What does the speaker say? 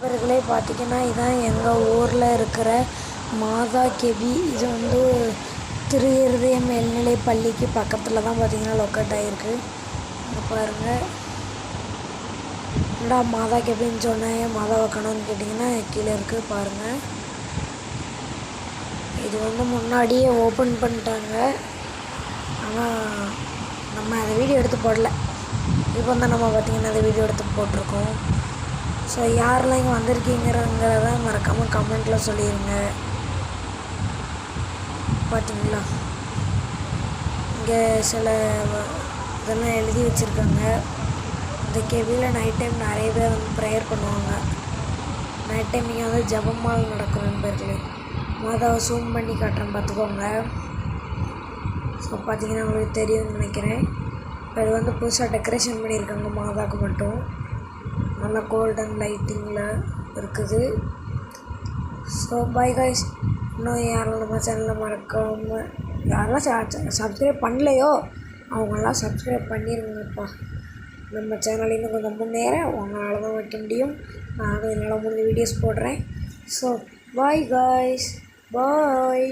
இவர்களே பார்த்தீங்கன்னா இதான் எங்கள் ஊரில் இருக்கிற மாதா கெவி இது வந்து திரு இருதய மேல்நிலை பள்ளிக்கு பக்கத்தில் தான் பார்த்தீங்கன்னா லொக்கேட் ஆகிருக்கு பாருங்கள் என்னடா மாதா கெபின்னு சொன்னேன் மாதா வைக்கணும்னு கேட்டிங்கன்னா கீழே இருக்குது பாருங்கள் இது வந்து முன்னாடியே ஓப்பன் பண்ணிட்டாங்க. ஆனால் நம்ம அதை வீடியோ எடுத்து போடல. இப்போ தான் நம்ம பார்த்திங்கன்னா அந்த வீடியோ எடுத்து போட்டிருக்கோம். ஸோ யாரெல்லாம் இங்கே வந்திருக்கீங்கிறங்கிறத மறக்காமல் கமெண்ட்டில் சொல்லிடுங்க பார்த்தீங்களா இங்கே சில வ- இதெல்லாம் எழுதி வச்சுருக்காங்க. இந்த கேபியில் நைட் டைம் நிறைய பேர் வந்து ப்ரேயர் பண்ணுவாங்க. நைட் டைம் இங்கே வந்து ஜபமால் நடக்கும் நண்பர்களே. மாதாவை ஜூம் பண்ணி காட்டுறேன் பார்த்துக்கோங்க. ஸோ பார்த்தீங்கன்னா உங்களுக்கு தெரியும்னு நினைக்கிறேன். இப்போ இது வந்து புதுசாக டெக்கரேஷன் பண்ணியிருக்காங்க மாதாவுக்கு மட்டும். நல்லா கோல்டன் லைட்டிங்கில் இருக்குது. ஸோ பை காய்ஸ் இன்னும் யாரும் நம்ம சேனலில் மறக்காமல் யாரெல்லாம் சப்ஸ்கிரைப் பண்ணலையோ அவங்கெல்லாம் சப்ஸ்கிரைப் பண்ணிடுங்கப்பா நம்ம சேனல் இன்னும் கொஞ்சம் முன்னேற உங்களால் தான் வைக்க முடியும். நானும் என்னால் முடிஞ்ச வீடியோஸ் போடுறேன். So bye guys bye